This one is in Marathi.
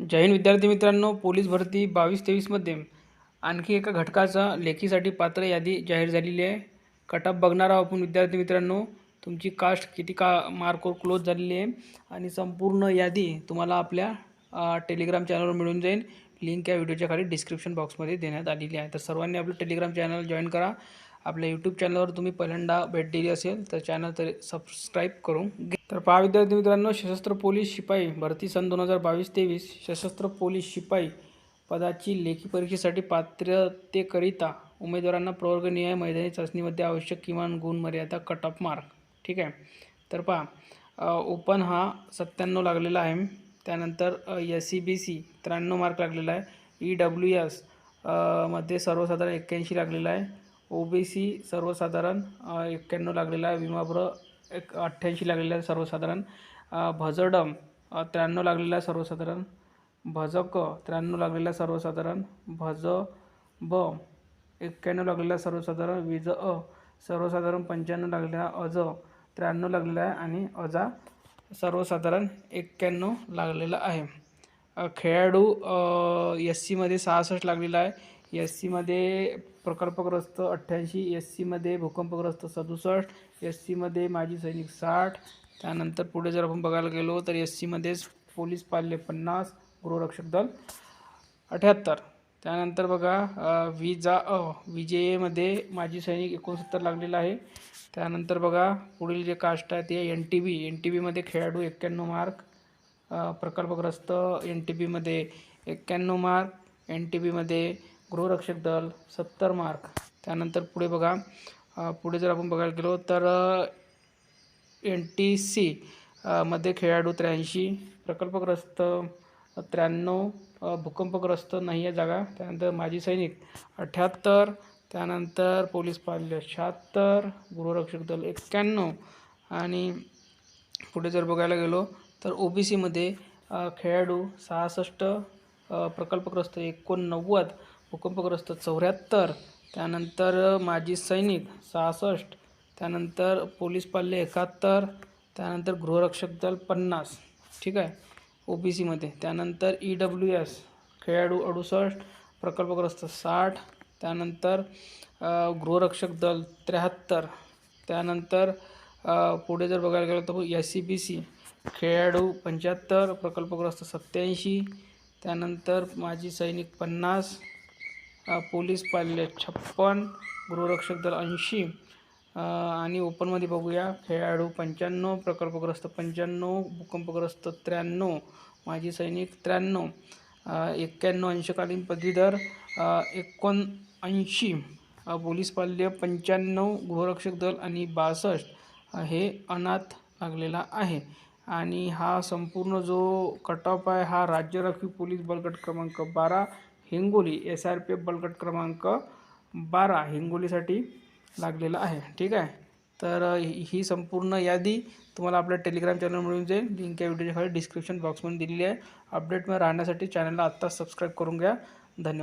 जय हिंद विद्यार्थी मित्रांनो पोलीस भरती बावीस तेवीसमध्ये. आणखी एका घटकाचा लेखीसाठी पात्र यादी जाहीर झालेली आहे. कटअप बघणार आहोत आपण विद्यार्थी मित्रांनो. तुमची कास्ट किती का मार्कवर क्लोज झालेली आहे आणि संपूर्ण यादी तुम्हाला आपल्या टेलिग्राम चॅनलवर मिळून जाईल. लिंक या व्हिडिओच्या खाली डिस्क्रिप्शन बॉक्समध्ये देण्यात आलेली आहे. तर सर्वांनी आपलं टेलिग्राम चॅनल जॉईन करा. आपल्या यूट्यूब चॅनलवर तुम्ही पहिल्यांदा भेट दिली असेल तर चॅनल तरी सबस्क्राईब करून घे तर पहा विद्यार्थी मित्रांनो सशस्त्र पोलीस शिपाई भरती सन दोन हजार बावीस तेवीस सशस्त्र पोलीस शिपाई पदाची लेखी परीक्षेसाठी पात्रतेकरिता उमेदवारांना प्रवर्गनिहाय मैदानी चाचणीमध्ये आवश्यक किमान गुण मर्यादा कट ऑफ मार्क ठीक आहे? तर पहा ओपन हा सत्त्याण्णव लागलेला आहे. त्यानंतर एस सी बी सी त्र्याण्णव मार्क लागलेला आहे. ई डब्ल्यू एसमध्ये सर्वसाधारण एक्क्याऐंशी लागलेला आहे. ओ बी सी सर्वसाधारण एक्क्याण्णव लागलेला आहे. विमाप्र एक अठ्ठ्याऐंशी लागलेला आहे सर्वसाधारण भजडम त्र्याण्णव लागलेला आहे सर्वसाधारण भजक त्र्याण्णव लागलेला आहे सर्वसाधारण भज ब एक्क्याण्णव लागलेला आहे सर्वसाधारण विज अ सर्वसाधारण पंच्याण्णव लागलेला आहे अज त्र्याण्णव लागलेला आहे आणि अजा सर्वसाधारण एक्क्याण्णव लागलेला आहे. खेळाडू एस सीमध्ये सहासष्ट लागलेला आहे. एस सीमध्ये प्रकल्पग्रस्त अठ्ठ्याऐंशी एस सीमध्ये भूकंपग्रस्त सदुसष्ट एस सीमध्ये माजी सैनिक साठ त्यानंतर पुढे जर आपण बघायला गेलो तर एस सीमध्येच पोलीस पाल्य पन्नास गृहरक्षक दल अठ्याहत्तर. त्यानंतर बघा विजा अ विजेमध्ये माजी सैनिक एकोणसत्तर लागलेला आहे. त्यानंतर बघा पुढील जे कास्ट आहे ते N T B N T बीमध्ये खेळाडू एक्क्याण्णव मार्क प्रकल्पग्रस्त एन टी बीमध्ये एक्क्याण्णव मार्क एन टी बीमध्ये गृहरक्षक दल सत्तर मार्क. त्यानंतर पुढे बघा. पुढे जर आपण बघायला गेलो तर एन टी सी मध्ये खेळाडू त्र्याऐंशी प्रकल्पग्रस्त त्र्याण्णव भूकंपग्रस्त नाही आहे जागा. त्यानंतर माजी सैनिक अठ्ठ्याहत्तर त्यानंतर पोलीस पाल्य शहात्तर गृहरक्षक दल एक्क्याण्णव आणि पुढे जर बघायला गेलो तर ओ बी सीमध्ये खेळाडू सहासष्ट प्रकल्पग्रस्त एकोणनव्वद भूकंपग्रस्त चौऱ्याहत्तर त्यानंतर माजी सैनिक सहासष्ट त्यानंतर पोलीस पाल्य एकाहत्तर त्यानंतर गृहरक्षक दल पन्नास ठीक आहे? ओ बी सीमध्ये त्यानंतर ई डब्ल्यू एस खेळाडू अडुसष्ट प्रकल्पग्रस्त साठ त्यानंतर गृहरक्षक दल त्र्याहत्तर त्यानंतर पुढे जर बघायला गेलं तर एस सी बी सी खेळाडू पंच्याहत्तर प्रकल्पग्रस्त सत्याऐंशी त्यानंतर माजी सैनिक पन्नास पोलीस पाल्य छप्पन गृहरक्षक दल ऐंशी आणि ओपनमध्ये बघूया. खेळाडू पंच्याण्णव प्रकल्पग्रस्त पंच्याण्णव भूकंपग्रस्त त्र्याण्णव माजी सैनिक त्र्याण्णव एक्क्याण्णव अंशकालीन पदवीधर एकोणऐंशी पोलीस पाल्य पंच्याण्णव गृहरक्षक दल आणि बासष्ट हे अनाथ लागलेला आहे. आणि हा संपूर्ण जो कट ऑफ आहे हा राज्य राखीव पोलीस बलगट क्रमांक बारा Hingoli S R P F बलगट क्रमांक बारा हिंगोलीसाठी लागलेला आहे. ठीक आहे? तर ही ही संपूर्ण यादी तुम्हाला आपल्या टेलिग्राम चॅनल मिळून जाईल. लिंक या व्हिडिओच्या खाली डिस्क्रिप्शन बॉक्समध्ये दिलेली आहे. अपडेटमध्ये राहण्यासाठी चॅनलला आत्ताच सबस्क्राईब करून घ्या. धन्यवाद.